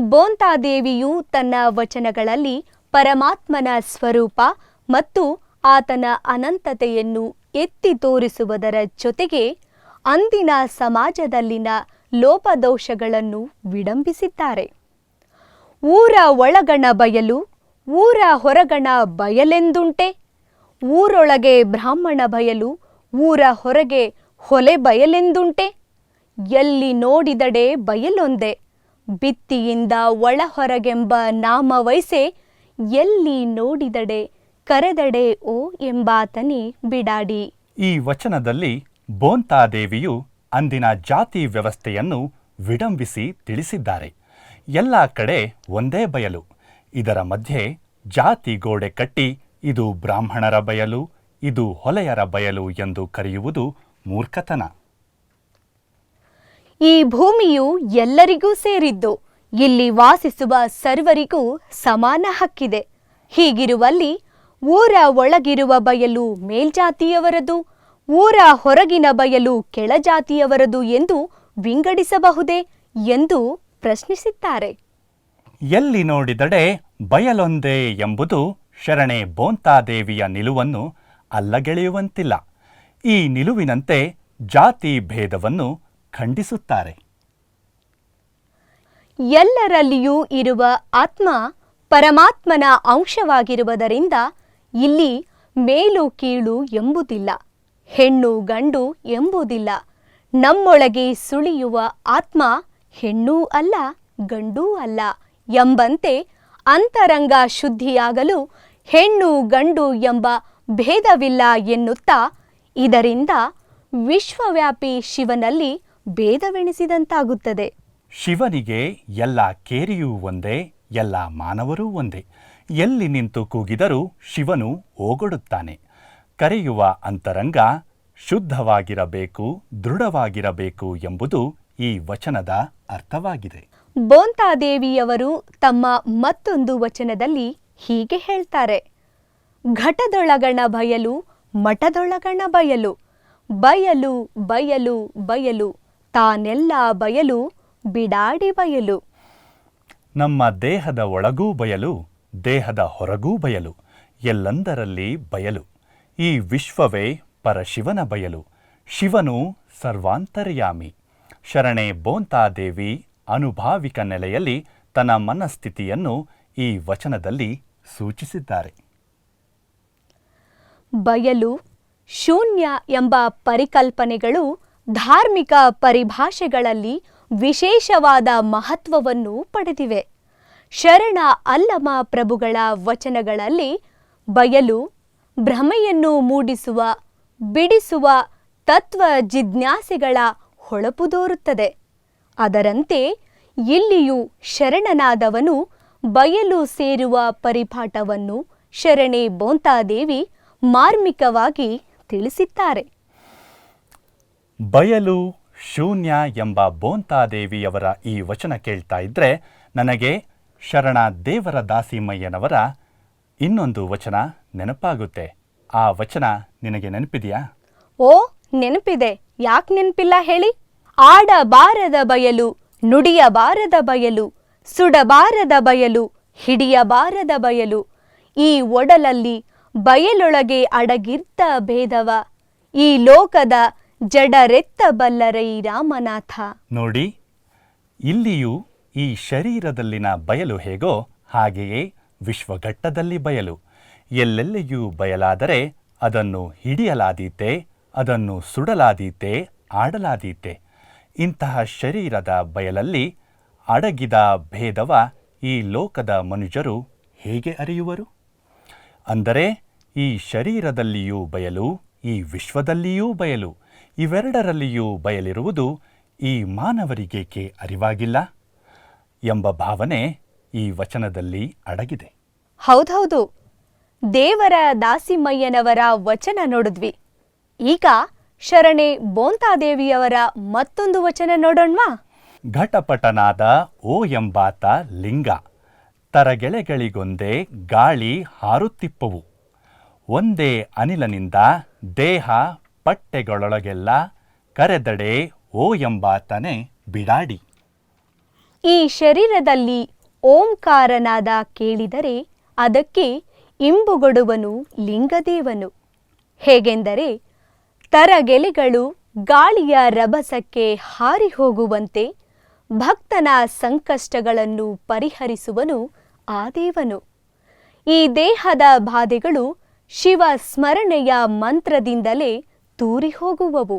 ಬೋಂತಾದೇವಿಯು ತನ್ನ ವಚನಗಳಲ್ಲಿ ಪರಮಾತ್ಮನ ಸ್ವರೂಪ ಮತ್ತು ಆತನ ಅನಂತತೆಯನ್ನು ಎತ್ತಿ ತೋರಿಸುವುದರ ಜೊತೆಗೆ ಅಂದಿನ ಸಮಾಜದಲ್ಲಿನ ಲೋಪದೋಷಗಳನ್ನು ವಿಡಂಬಿಸಿದ್ದಾರೆ. ಊರ ಒಳಗಣ ಬಯಲು, ಊರ ಹೊರಗಣ ಬಯಲೆಂದುಂಟೆ? ಊರೊಳಗೆ ಬ್ರಾಹ್ಮಣ ಬಯಲು, ಊರ ಹೊರಗೆ ಹೊಲೆ ಬಯಲೆಂದುಂಟೆ? ಎಲ್ಲಿ ನೋಡಿದಡೆ ಬಯಲೊಂದೆ? ಬಿತ್ತಿಯಿಂದ ಒಳ ಹೊರಗೆಂಬ ನಾಮ ವಯಸ್ಸೆ ಎಲ್ಲಿ ನೋಡಿದಡೆ ಕರೆದಡೆ ಓ ಎಂಬಾತನಿ ಬಿಡಾಡಿ. ಈ ವಚನದಲ್ಲಿ ಬೋಂತಾದೇವಿಯು ಅಂದಿನ ಜಾತಿ ವ್ಯವಸ್ಥೆಯನ್ನು ವಿಡಂಬಿಸಿ ತಿಳಿಸಿದ್ದಾರೆ. ಎಲ್ಲ ಕಡೆ ಒಂದೇ ಬಯಲು. ಇದರ ಮಧ್ಯೆ ಜಾತಿ ಗೋಡೆ ಕಟ್ಟಿ ಇದು ಬ್ರಾಹ್ಮಣರ ಬಯಲು, ಇದು ಹೊಲೆಯರ ಬಯಲು ಎಂದು ಕರೆಯುವುದು ಮೂರ್ಖತನ. ಈ ಭೂಮಿಯು ಎಲ್ಲರಿಗೂ ಸೇರಿದ್ದು. ಇಲ್ಲಿ ವಾಸಿಸುವ ಸರ್ವರಿಗೂ ಸಮಾನ ಹಕ್ಕಿದೆ. ಹೀಗಿರುವಲ್ಲಿ ಊರ ಒಳಗಿರುವ ಬಯಲು ಮೇಲ್ಜಾತಿಯವರದು, ಊರ ಹೊರಗಿನ ಬಯಲು ಕೆಳಜಾತಿಯವರದು ಎಂದು ವಿಂಗಡಿಸಬಹುದೇ ಎಂದು ಪ್ರಶ್ನಿಸಿದ್ದಾರೆ. ಎಲ್ಲಿ ನೋಡಿದಡೆ ಬಯಲೊಂದೇ ಎಂಬುದು ಶರಣೆ ಬೋಂತಾದೇವಿಯ ನಿಲುವನ್ನು ಅಲ್ಲಗೆಳೆಯುವಂತಿಲ್ಲ. ಈ ನಿಲುವಿನಂತೆ ಜಾತಿ ಭೇದವನ್ನು ಖಂಡಿಸುತ್ತಾರೆ. ಎಲ್ಲರಲ್ಲಿಯೂ ಇರುವ ಆತ್ಮ ಪರಮಾತ್ಮನ ಅಂಶವಾಗಿರುವುದರಿಂದ ಇಲ್ಲಿ ಮೇಲು ಕೀಳು ಎಂಬುದಿಲ್ಲ, ಹೆಣ್ಣು ಗಂಡು ಎಂಬುದಿಲ್ಲ. ನಮ್ಮೊಳಗೆ ಸುಳಿಯುವ ಆತ್ಮ ಹೆಣ್ಣೂ ಅಲ್ಲ, ಗಂಡೂ ಅಲ್ಲ ಎಂಬಂತೆ ಅಂತರಂಗ ಶುದ್ಧಿಯಾಗಲು ಹೆಣ್ಣು ಗಂಡು ಎಂಬ ಭೇದವಿಲ್ಲ ಎನ್ನುತ್ತಾ ಇದರಿಂದ ವಿಶ್ವವ್ಯಾಪಿ ಶಿವನಲ್ಲಿ ಭೇದವೆಣಿಸಿದಂತಾಗುತ್ತದೆ. ಶಿವನಿಗೆ ಎಲ್ಲ ಕೇರಿಯೂ ಒಂದೇ ಎಲ್ಲ ಮಾನವರೂ ಒಂದೇ. ಎಲ್ಲಿ ನಿಂತು ಕೂಗಿದರೂ ಶಿವನು ಓಗೊಡುತ್ತಾನೆ. ಕರೆಯುವ ಅಂತರಂಗ ಶುದ್ಧವಾಗಿರಬೇಕು ದೃಢವಾಗಿರಬೇಕು ಎಂಬುದು ಈ ವಚನದ ಅರ್ಥವಾಗಿದೆ. ಬೋಂತಾದೇವಿಯವರು ತಮ್ಮ ಮತ್ತೊಂದು ವಚನದಲ್ಲಿ ಹೀಗೆ ಹೇಳ್ತಾರೆ. ಘಟದೊಳಗಣ ಬಯಲು ಮಠದೊಳಗಣ ಬಯಲು. ಬಯಲು ಬಯಲು ಬಯಲು. ತಾನೆಲ್ಲ ಬಯಲು ಬಿಡಾಡಿ ಬಯಲು. ನಮ್ಮ ದೇಹದ ಒಳಗೂ ಬಯಲು ದೇಹದ ಹೊರಗೂ ಬಯಲು ಎಲ್ಲಂದರಲ್ಲಿ ಬಯಲು. ಈ ವಿಶ್ವವೇ ಪರಶಿವನ ಬಯಲು ಶಿವನು ಸರ್ವಾಂತರ್ಯಾಮಿ. ಶರಣೆ ಬೋಂತಾದೇವಿ ಅನುಭಾವಿಕ ನೆಲೆಯಲ್ಲಿ ತನ್ನ ಮನಸ್ಥಿತಿಯನ್ನು ಈ ವಚನದಲ್ಲಿ ಸೂಚಿಸಿದ್ದಾರೆ. ಬಯಲು ಶೂನ್ಯ ಎಂಬ ಪರಿಕಲ್ಪನೆಗಳು ಧಾರ್ಮಿಕ ಪರಿಭಾಷೆಗಳಲ್ಲಿ ವಿಶೇಷವಾದ ಮಹತ್ವವನ್ನು ಪಡೆದಿವೆ. ಶರಣ ಅಲ್ಲಮ ಪ್ರಭುಗಳ ವಚನಗಳಲ್ಲಿ ಬಯಲು, ಭ್ರಮೆಯನ್ನು ಮೂಡಿಸುವ, ಬಿಡಿಸುವ ತತ್ವ ಜಿಜ್ಞಾಸೆಗಳ ಹೊಳಪು ದೋರುತ್ತದೆ. ಅದರಂತೆ ಇಲ್ಲಿಯೂ ಶರಣನಾದವನು ಬಯಲು ಸೇರುವ ಪರಿಪಾಠವನ್ನು ಶರಣೆ ಬೋಂತಾದೇವಿ ಮಾರ್ಮಿಕವಾಗಿ ತಿಳಿಸಿದ್ದಾರೆ. ಬಯಲು ಶೂನ್ಯ ಎಂಬ ಬೋಂತಾದೇವಿಯವರ ಈ ವಚನ ಕೇಳ್ತಾ ಇದ್ರೆ ನನಗೆ ಶರಣ ದೇವರ ದಾಸಿಮಯ್ಯನವರ ಇನ್ನೊಂದು ವಚನ ನೆನಪಾಗುತ್ತೆ. ಆ ವಚನ ನಿನಗೆ ನೆನಪಿದೆಯಾ? ಓ, ನೆನಪಿದೆ. ಯಾಕೆ ನೆನಪಿಲ್ಲ ಹೇಳಿ? ಆಡಬಾರದ ಬಯಲು, ನುಡಿಯಬಾರದ ಬಯಲು, ಸುಡಬಾರದ ಬಯಲು, ಹಿಡಿಯಬಾರದ ಬಯಲು, ಈ ಒಡಲಲ್ಲಿ ಬಯಲೊಳಗೆ ಅಡಗಿರ್ತ ಭೇದವ, ಈ ಲೋಕದ ಜಡರೆತ್ತಬಲ್ಲರೈ ರಾಮನಾಥ. ನೋಡಿ, ಇಲ್ಲಿಯೂ ಈ ಶರೀರದಲ್ಲಿನ ಬಯಲು ಹೇಗೋ ಹಾಗೆಯೇ ವಿಶ್ವಘಟ್ಟದಲ್ಲಿ ಬಯಲು. ಎಲ್ಲೆಲ್ಲಿಯೂ ಬಯಲಾದರೆ ಅದನ್ನು ಹಿಡಿಯಲಾದೀತೆ, ಅದನ್ನು ಸುಡಲಾದೀತೆ, ಆಡಲಾದೀತೆ. ಇಂತಹ ಶರೀರದ ಬಯಲಲ್ಲಿ ಅಡಗಿದ ಭೇದವ ಈ ಲೋಕದ ಮನುಜರು ಹೇಗೆ ಅರಿಯುವರು? ಅಂದರೆ ಈ ಶರೀರದಲ್ಲಿಯೂ ಬಯಲು, ಈ ವಿಶ್ವದಲ್ಲಿಯೂ ಬಯಲು ಇವೆರಡರಲ್ಲಿಯೂ ಬಯಲಿರುವುದು ಈ ಮಾನವರಿಗೇಕೆ ಅರಿವಾಗಿಲ್ಲ ಎಂಬ ಭಾವನೆ ಈ ವಚನದಲ್ಲಿ ಅಡಗಿದೆ. ಹೌದೌದು. ದೇವರ ದಾಸಿಮಯ್ಯನವರ ವಚನ ನೋಡಿದ್ವಿ. ಈಗ ಶರಣೆ ಬೋಂತಾದೇವಿಯವರ ಮತ್ತೊಂದು ವಚನ ನೋಡೋಣ್ವಾ? ಘಟಪಟನಾದ ಓ ಎಂಬಾತ ಲಿಂಗ ತರಗೆಳೆಗಳಿಗೊಂದೇ ಗಾಳಿ ಹಾರುತ್ತಿಪ್ಪವು. ಒಂದೇ ಅನಿಲನಿಂದ ದೇಹ ಪಟ್ಟೆಗಳೊಳಗೆಲ್ಲ ಕರೆದಡೆ ಓ ಎಂಬಾತನೇ ಬಿಡಾಡಿ. ಈ ಶರೀರದಲ್ಲಿ ಓಂಕಾರನಾದ ಕೇಳಿದರೆ ಅದಕ್ಕೆ ಇಂಬುಗೊಡುವನು ಲಿಂಗದೇವನು. ಹೇಗೆಂದರೆ ತರಗೆಲೆಗಳು ಗಾಳಿಯ ರಭಸಕ್ಕೆ ಹಾರಿ ಹೋಗುವಂತೆ ಭಕ್ತನ ಸಂಕಷ್ಟಗಳನ್ನು ಪರಿಹರಿಸುವನು ಆ ದೇವನು. ಈ ದೇಹದ ಬಾಧೆಗಳು ಶಿವ ಸ್ಮರಣೆಯ ಮಂತ್ರದಿಂದಲೇ ತೂರಿ ಹೋಗುವವು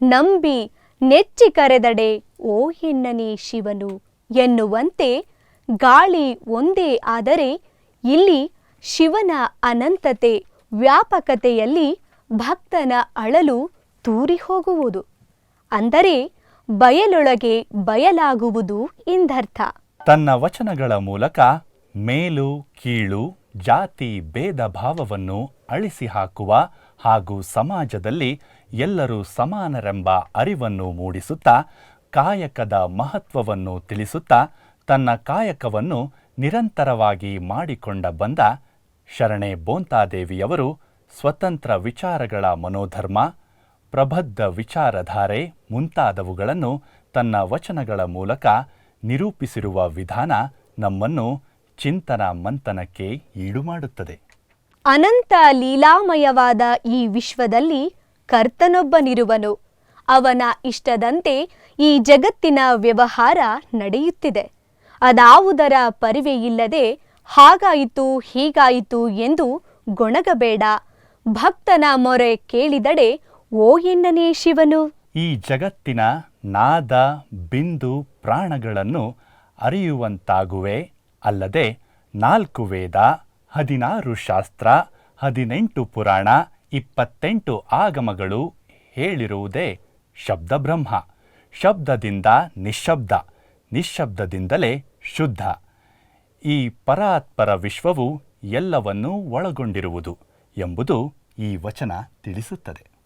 ನಂಬಿ ನೆಚ್ಚಿ ಕರೆದಡೆ, ಓ ಎನ್ನನೇ ಶಿವನು! ಎನ್ನುವಂತೆ ಗಾಳಿ ಒಂದೇ ಆದರೆ ಇಲ್ಲಿ ಶಿವನ ಅನಂತತೆ ವ್ಯಾಪಕತೆಯಲ್ಲಿ ಭಕ್ತನ ಅಳಲು ತೂರಿ ಹೋಗುವುದು ಅಂದರೆ ಬಯಲೊಳಗೆ ಬಯಲಾಗುವುದು ಎಂದರ್ಥ. ತನ್ನ ವಚನಗಳ ಮೂಲಕ ಮೇಲು, ಕೀಳು, ಜಾತಿ, ಭೇದ, ಭಾವವನ್ನು ಅಳಿಸಿ ಹಾಕುವ ಹಾಗೂ ಸಮಾಜದಲ್ಲಿ ಎಲ್ಲರೂ ಸಮಾನರೆಂಬ ಅರಿವನ್ನು ಮೂಡಿಸುತ್ತಾ, ಕಾಯಕದ ಮಹತ್ವವನ್ನು ತಿಳಿಸುತ್ತಾ, ತನ್ನ ಕಾಯಕವನ್ನು ನಿರಂತರವಾಗಿ ಮಾಡಿಕೊಂಡ ಬಂದ ಶರಣೆ ಬೋಂತಾದೇವಿಯವರು ಸ್ವತಂತ್ರ ವಿಚಾರಗಳ ಮನೋಧರ್ಮ, ಪ್ರಬದ್ಧ ವಿಚಾರಧಾರೆ ಮುಂತಾದವುಗಳನ್ನು ತನ್ನ ವಚನಗಳ ಮೂಲಕ ನಿರೂಪಿಸಿರುವ ವಿಧಾನ ನಮ್ಮನ್ನು ಚಿಂತನ ಮಂಥನಕ್ಕೆ ಈಡು ಮಾಡುತ್ತದೆ ಅನಂತ ಲೀಲಾಮಯವಾದ ಈ ವಿಶ್ವದಲ್ಲಿ ಕರ್ತನೊಬ್ಬನಿರುವನು. ಅವನ ಇಷ್ಟದಂತೆ ಈ ಜಗತ್ತಿನ ವ್ಯವಹಾರ ನಡೆಯುತ್ತಿದೆ. ಅದಾವುದರ ಪರಿವೆಯಿಲ್ಲದೆ ಹಾಗಾಯಿತು, ಹೀಗಾಯಿತು ಎಂದು ಗೊಣಗಬೇಡ. ಭಕ್ತನ ಮೊರೆ ಕೇಳಿದಡೆ, ಓ ಎನ್ನನೇ ಶಿವನು. ಈ ಜಗತ್ತಿನ ನಾದ, ಬಿಂದು, ಪ್ರಾಣಗಳನ್ನು ಅರಿಯುವಂತಾಗುವೆ, ಅಲ್ಲದೆ ನಾಲ್ಕು ವೇದ ಹದಿನಾರು ಶಾಸ್ತ್ರ, ಹದಿನೆಂಟು ಪುರಾಣ, ಇಪ್ಪತ್ತೆಂಟು ಆಗಮಗಳು ಹೇಳಿರುವುದೇ ಶಬ್ದಬ್ರಹ್ಮ. ಶಬ್ದದಿಂದ ನಿಶ್ಶಬ್ದ ನಿಶ್ಶಬ್ದದಿಂದಲೇ ಶುದ್ಧ. ಈ ಪರಾತ್ಪರ ವಿಶ್ವವು ಎಲ್ಲವನ್ನೂ ಒಳಗೊಂಡಿರುವುದು ಎಂಬುದು ಈ ವಚನ ತಿಳಿಸುತ್ತದೆ.